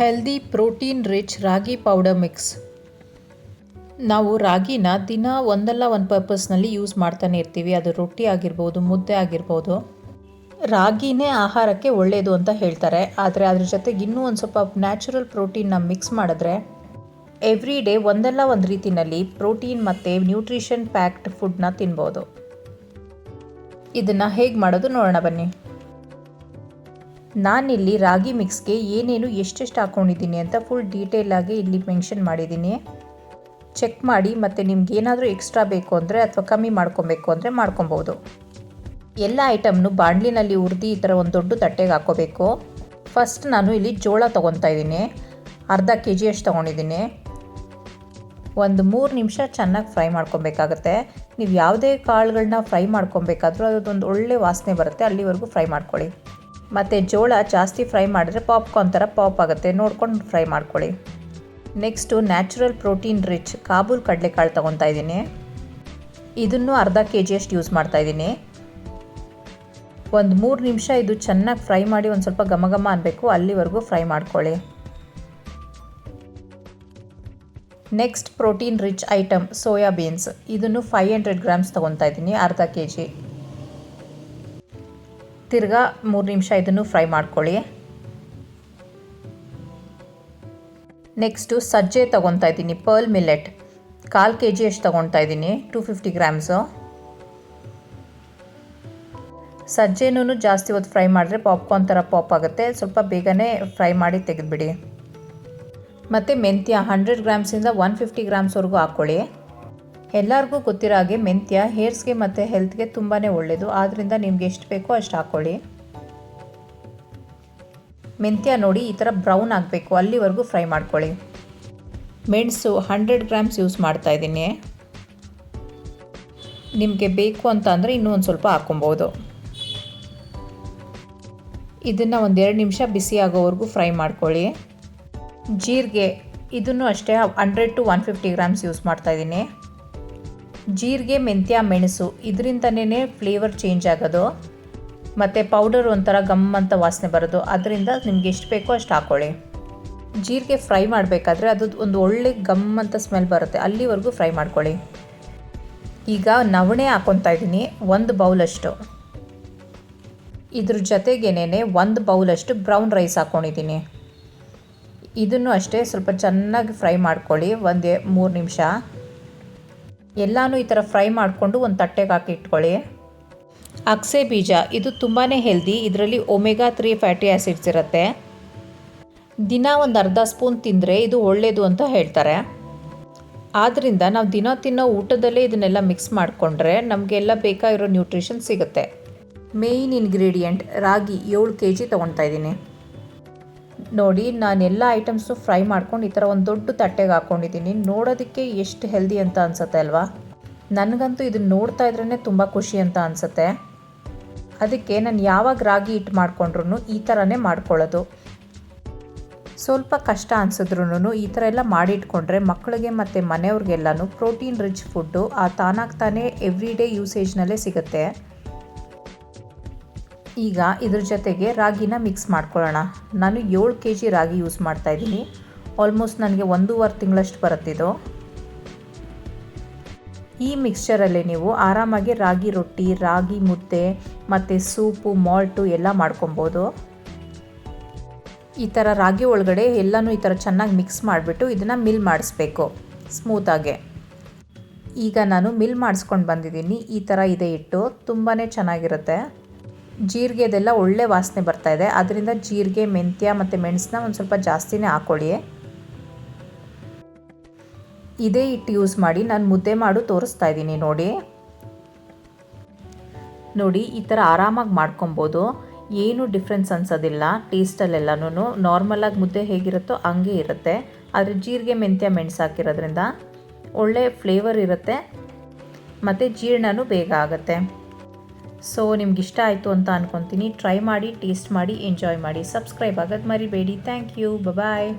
Healthy protein rich ragi powder mix ನಾವು ರಾಗಿನ ದಿನ ಒಂದಲ್ಲ ಒಂದು ಪರ್ಪಸ್ನಲ್ಲಿ ಯೂಸ್ ಮಾಡ್ತಾನೆ ಇರ್ತೀವಿ. ಅದು ರೊಟ್ಟಿ ಆಗಿರ್ಬೋದು, ಮುದ್ದೆ ಆಗಿರ್ಬೋದು. ರಾಗಿನೇ ಆಹಾರಕ್ಕೆ ಒಳ್ಳೆಯದು ಅಂತ ಹೇಳ್ತಾರೆ. ಆದರೆ ಅದ್ರ ಜೊತೆಗೆ ಇನ್ನೂ ಒಂದು ಸ್ವಲ್ಪ ನ್ಯಾಚುರಲ್ ಪ್ರೋಟೀನ್ನ ಮಿಕ್ಸ್ ಮಾಡಿದ್ರೆ ಎವ್ರಿ ಡೇ ಒಂದಲ್ಲ ಒಂದು ರೀತಿಯಲ್ಲಿ ಪ್ರೋಟೀನ್ ಮತ್ತು ನ್ಯೂಟ್ರಿಷನ್ ಪ್ಯಾಕ್ಡ್ ಫುಡ್ನ ತಿನ್ಬೋದು. ಇದನ್ನು ಹೇಗೆ ಮಾಡೋದು ನೋಡೋಣ ಬನ್ನಿ. ನಾನಿಲ್ಲಿ ರಾಗಿ ಮಿಕ್ಸ್ಗೆ ಏನೇನು ಎಷ್ಟೆಷ್ಟು ಹಾಕ್ಕೊಂಡಿದ್ದೀನಿ ಅಂತ ಫುಲ್ ಡೀಟೇಲಾಗಿ ಇಲ್ಲಿ ಮೆನ್ಷನ್ ಮಾಡಿದ್ದೀನಿ. ಚೆಕ್ ಮಾಡಿ ಮತ್ತು ನಿಮ್ಗೆ ಏನಾದರೂ ಎಕ್ಸ್ಟ್ರಾ ಬೇಕು ಅಂದರೆ ಅಥವಾ ಕಮ್ಮಿ ಮಾಡ್ಕೊಬೇಕು ಅಂದರೆ ಮಾಡ್ಕೊಬೋದು. ಎಲ್ಲ ಐಟಮ್ನು ಬಾಣಲಿನಲ್ಲಿ ಹುರಿದು ಈ ಥರ ಒಂದು ದೊಡ್ಡ ತಟ್ಟೆಗೆ ಹಾಕ್ಕೋಬೇಕು ಫಸ್ಟ್ ನಾನು ಇಲ್ಲಿ ಜೋಳ ತೊಗೊತಾ ಇದ್ದೀನಿ. ಅರ್ಧ ಕೆ ಜಿಯಷ್ಟು ತೊಗೊಂಡಿದ್ದೀನಿ. ಒಂದು ಮೂರು ನಿಮಿಷ ಚೆನ್ನಾಗಿ ಫ್ರೈ ಮಾಡ್ಕೊಬೇಕಾಗತ್ತೆ. ನೀವು ಯಾವುದೇ ಕಾಳುಗಳನ್ನ ಫ್ರೈ ಮಾಡ್ಕೊಬೇಕಾದ್ರೂ ಅದೊಂದು ಒಳ್ಳೆ ವಾಸನೆ ಬರುತ್ತೆ, ಅಲ್ಲಿವರೆಗೂ ಫ್ರೈ ಮಾಡ್ಕೊಳ್ಳಿ. ಮತ್ತು ಜೋಳ ಜಾಸ್ತಿ ಫ್ರೈ ಮಾಡಿದ್ರೆ ಪಾಪ್ಕಾರ್ನ್ ಥರ ಪಾಪ್ ಆಗುತ್ತೆ. ನೋಡ್ಕೊಂಡು ಫ್ರೈ ಮಾಡ್ಕೊಳ್ಳಿ. Next natural protein rich Kabul ಕಡಲೆಕಾಳು ತೊಗೊತಾ ಇದ್ದೀನಿ. ಇದನ್ನು ಅರ್ಧ ಕೆ ಜಿಯಷ್ಟು ಯೂಸ್ ಮಾಡ್ತಾ ಇದ್ದೀನಿ. ಒಂದು ಮೂರು ನಿಮಿಷ ಇದು ಚೆನ್ನಾಗಿ ಫ್ರೈ ಮಾಡಿ ಒಂದು ಸ್ವಲ್ಪ ಘಮ ಘಮ ಅನ್ನಬೇಕು ಅಲ್ಲಿವರೆಗೂ ಫ್ರೈ ಮಾಡ್ಕೊಳ್ಳಿ. Next protein rich item soya beans. ಇದನ್ನು ಫೈವ್ ಹಂಡ್ರೆಡ್ ಗ್ರಾಮ್ಸ್ ತೊಗೊತಾ ಇದ್ದೀನಿ. ಅರ್ಧ ಕೆ ಜಿ ತಿರ್ಗಾ ಮೂರು ನಿಮಿಷ ಇದನ್ನು ಫ್ರೈ ಮಾಡ್ಕೊಳ್ಳಿ. ನೆಕ್ಸ್ಟು ಸಜ್ಜೆ ತೊಗೊತಾ ಇದ್ದೀನಿ ಪರ್ಲ್ ಮಿಲ್ಲೆಟ್ ಕಾಲು ಕೆ ಜಿ ಅಷ್ಟು ತೊಗೊತಾ ಇದ್ದೀನಿ ಟೂ ಫಿಫ್ಟಿ ಗ್ರಾಮ್ಸು ಸಜ್ಜೆನೂ ಜಾಸ್ತಿ ಹೊತ್ತು ಫ್ರೈ ಮಾಡಿದ್ರೆ ಪಾಪ್ಕಾರ್ನ್ ಥರ ಪಾಪ್ ಆಗುತ್ತೆ, ಸ್ವಲ್ಪ ಬೇಗನೆ ಫ್ರೈ ಮಾಡಿ ತೆಗೆದುಬಿಡಿ. ಮತ್ತು ಮೆಂತ್ಯ ಹಂಡ್ರೆಡ್ ಗ್ರಾಮ್ಸಿಂದ ಒನ್ ಫಿಫ್ಟಿ ಗ್ರಾಮ್ಸ್ವರೆಗೂ ಹಾಕ್ಕೊಳ್ಳಿ ಎಲ್ಲರಿಗೂ ಗೊತ್ತಿರೋ ಹಾಗೆ ಮೆಂತ್ಯ, ಹೇರ್ಸ್ಗೆ ಮತ್ತು ಹೆಲ್ತ್ಗೆ ತುಂಬಾ ಒಳ್ಳೆಯದು ಆದ್ದರಿಂದ ನಿಮ್ಗೆ ಎಷ್ಟು ಬೇಕೋ ಅಷ್ಟು ಹಾಕ್ಕೊಳ್ಳಿ ಮೆಂತ್ಯ ನೋಡಿ ಈ ಥರ ಬ್ರೌನ್ ಆಗಬೇಕು. ಅಲ್ಲಿವರೆಗೂ ಫ್ರೈ ಮಾಡ್ಕೊಳ್ಳಿ. ಮೆಣಸು ಹಂಡ್ರೆಡ್ ಗ್ರಾಮ್ಸ್ ಯೂಸ್ ಮಾಡ್ತಾ ಇದ್ದೀನಿ. ನಿಮಗೆ ಬೇಕು ಅಂತ ಅಂದರೆ ಇನ್ನೂ ಒಂದು ಸ್ವಲ್ಪ ಹಾಕ್ಕೊಬೋದು. ಇದನ್ನು ಒಂದೆರಡು ನಿಮಿಷ ಬಿಸಿ ಆಗೋವರೆಗೂ ಫ್ರೈ ಮಾಡ್ಕೊಳ್ಳಿ. ಜೀರಿಗೆ ಇದನ್ನು ಅಷ್ಟೇ hundred to one fifty grams use ಮಾಡ್ತಾಯಿದ್ದೀನಿ ಜೀರಿಗೆ, ಮೆಂತ್ಯ, ಮೆಣಸು ಇದರಿಂದನೇ ಫ್ಲೇವರ್ ಚೇಂಜ್ ಆಗೋದು. ಮತ್ತು ಪೌಡರ್ ಒಂಥರ ಗಮ್ ಅಂತ ವಾಸನೆ ಬರೋದು. ಅದರಿಂದ ನಿಮ್ಗೆ ಎಷ್ಟು ಬೇಕೋ ಅಷ್ಟು ಹಾಕ್ಕೊಳ್ಳಿ ಜೀರಿಗೆ ಫ್ರೈ ಮಾಡಬೇಕಾದ್ರೆ ಅದು ಒಂದು ಒಳ್ಳೆ ಗಮ್ ಅಂತ ಸ್ಮೆಲ್ ಬರುತ್ತೆ. ಅಲ್ಲಿವರೆಗೂ ಫ್ರೈ ಮಾಡ್ಕೊಳ್ಳಿ. ಈಗ ನವಣೆ ಹಾಕ್ಕೊತಾ ಇದ್ದೀನಿ. ಒಂದು ಬೌಲಷ್ಟು ಇದ್ರ ಜೊತೆಗೇನೆ ಒಂದು ಬೌಲಷ್ಟು ಬ್ರೌನ್ ರೈಸ್ ಹಾಕ್ಕೊಂಡಿದ್ದೀನಿ ಇದನ್ನು ಅಷ್ಟೇ ಸ್ವಲ್ಪ ಚೆನ್ನಾಗಿ ಫ್ರೈ ಮಾಡ್ಕೊಳ್ಳಿ. ಒಂದು ಮೂರು ನಿಮಿಷ. ಎಲ್ಲನೂ ಈ ಥರ ಫ್ರೈ ಮಾಡಿಕೊಂಡು ಒಂದು ತಟ್ಟೆಗೆ ಹಾಕಿ ಇಟ್ಕೊಳ್ಳಿ. ಅಕ್ಸೆ ಬೀಜ, ಇದು ತುಂಬಾ ಹೆಲ್ದಿ, ಇದರಲ್ಲಿ ಒಮೆಗಾ ತ್ರೀ ಫ್ಯಾಟಿ ಆ್ಯಸಿಡ್ಸ್ ಇರುತ್ತೆ. ದಿನ ಒಂದು ಅರ್ಧ ಸ್ಪೂನ್ ತಿಂದರೆ ಇದು ಒಳ್ಳೆಯದು ಅಂತ ಹೇಳ್ತಾರೆ. ಆದ್ದರಿಂದ ನಾವು ದಿನ ತಿನ್ನೋ ಊಟದಲ್ಲೇ ಇದನ್ನೆಲ್ಲ ಮಿಕ್ಸ್ ಮಾಡಿಕೊಂಡ್ರೆ ನಮಗೆಲ್ಲ ಬೇಕಾಗಿರೋ ನ್ಯೂಟ್ರಿಷನ್ ಸಿಗುತ್ತೆ. ಮೇಯ್ನ್ ಇಂಗ್ರೀಡಿಯೆಂಟ್ ರಾಗಿ ಏಳು ಕೆ ಜಿ ತೊಗೊಳ್ತಾ ಇದ್ದೀನಿ. ನೋಡಿ, ನಾನು ಎಲ್ಲ ಐಟಮ್ಸು ಫ್ರೈ ಮಾಡ್ಕೊಂಡು ಈ ಥರ ಒಂದು ದೊಡ್ಡ ತಟ್ಟೆಗೆ ಹಾಕ್ಕೊಂಡಿದ್ದೀನಿ ನೋಡೋದಕ್ಕೆ ಎಷ್ಟು ಹೆಲ್ದಿ ಅಂತ ಅನಿಸುತ್ತೆ ಅಲ್ವಾ? ನನಗಂತೂ ಇದನ್ನು ನೋಡ್ತಾ ಇದ್ರೇ ತುಂಬ ಖುಷಿ ಅಂತ ಅನಿಸುತ್ತೆ. ಅದಕ್ಕೆ ನಾನು ಯಾವಾಗ ರಾಗಿ ಹಿಟ್ಟು ಮಾಡ್ಕೊಂಡ್ರು ಈ ಥರನೇ ಮಾಡ್ಕೊಳ್ಳೋದು. ಸ್ವಲ್ಪ ಕಷ್ಟ ಅನಿಸಿದ್ರು ಈ ಥರ ಎಲ್ಲ ಮಾಡಿಟ್ಕೊಂಡ್ರೆ ಮಕ್ಕಳಿಗೆ ಮತ್ತು ಮನೆಯವ್ರಿಗೆಲ್ಲನೂ ಪ್ರೋಟೀನ್ ರಿಚ್ ಫುಡ್ಡು ಆ ತಾನಾಗ್ತಾನೆ ಎವ್ರಿ ಡೇ ಯೂಸೇಜ್ನಲ್ಲೇ ಸಿಗುತ್ತೆ. ಈಗ ಇದ್ರ ಜೊತೆಗೆ ರಾಗಿನ ಮಿಕ್ಸ್ ಮಾಡ್ಕೊಳ್ಳೋಣ. ನಾನು ಏಳು ಕೆ ಜಿ ರಾಗಿ ಯೂಸ್ ಮಾಡ್ತಾಯಿದ್ದೀನಿ ಆಲ್ಮೋಸ್ಟ್ ನನಗೆ ಒಂದೂವರೆ ತಿಂಗಳಷ್ಟು ಬರುತ್ತಿದ್ದು ಈ ಮಿಕ್ಸ್ಚರಲ್ಲಿ ನೀವು ಆರಾಮಾಗಿ ರಾಗಿ ರೊಟ್ಟಿ, ರಾಗಿ ಮುದ್ದೆ, ಮತ್ತು ಸೂಪು ಮಾಲ್ಟು ಎಲ್ಲ ಮಾಡ್ಕೊಬೋದು. ಈ ಥರ ರಾಗಿ ಒಳಗಡೆ ಎಲ್ಲನೂ ಈ ಥರ ಚೆನ್ನಾಗಿ ಮಿಕ್ಸ್ ಮಾಡಿಬಿಟ್ಟು ಇದನ್ನು ಮಿಲ್ ಮಾಡಿಸ್ಬೇಕು ಸ್ಮೂತಾಗೆ ಈಗ ನಾನು ಮಿಲ್ ಮಾಡಿಸ್ಕೊಂಡು ಬಂದಿದ್ದೀನಿ. ಈ ಥರ ಇದೆ ಇಟ್ಟು ತುಂಬಾ ಚೆನ್ನಾಗಿರುತ್ತೆ. ಜೀರಿಗೆದೆಲ್ಲ ಒಳ್ಳೆ ವಾಸನೆ ಬರ್ತಾ ಇದೆ. ಅದರಿಂದ ಜೀರಿಗೆ, ಮೆಂತ್ಯ ಮತ್ತು ಮೆಣಸನ್ನ ಒಂದು ಸ್ವಲ್ಪ ಜಾಸ್ತಿನೇ ಹಾಕ್ಕೊಳ್ಳಿ ಇದೇ ಹಿಟ್ಟು ಯೂಸ್ ಮಾಡಿ ನಾನು ಮುದ್ದೆ ಮಾಡು ತೋರಿಸ್ತಾ ಇದ್ದೀನಿ ನೋಡಿ. ನೋಡಿ, ಈ ಥರ ಆರಾಮಾಗಿ ಮಾಡ್ಕೊಬೋದು. ಏನು ಡಿಫ್ರೆನ್ಸ್ ಅನ್ಸೋದಿಲ್ಲ. ಟೇಸ್ಟಲ್ಲೆಲ್ಲನೂ ನಾರ್ಮಲಾಗಿ ಮುದ್ದೆ ಹೇಗಿರುತ್ತೋ ಹಂಗೆ ಇರುತ್ತೆ. ಆದರೆ ಜೀರಿಗೆ, ಮೆಂತ್ಯ, ಮೆಣಸು ಹಾಕಿರೋದ್ರಿಂದ ಒಳ್ಳೆ ಫ್ಲೇವರ್ ಇರುತ್ತೆ. ಮತ್ತು ಜೀರ್ಣನೂ ಬೇಗ ಆಗುತ್ತೆ. ಸೊ ನಿಮ್ಗೆ ಇಷ್ಟ ಆಯಿತು ಅಂತ ಅನ್ಕೊತೀನಿ. ಟ್ರೈ ಮಾಡಿ ಟೇಸ್ಟ್ ಮಾಡಿ ಎಂಜಾಯ್ ಮಾಡಿ. ಸಬ್ಸ್ಕ್ರೈಬ್ ಆಗೋದು ಮರಿಬೇಡಿ. Thank you bye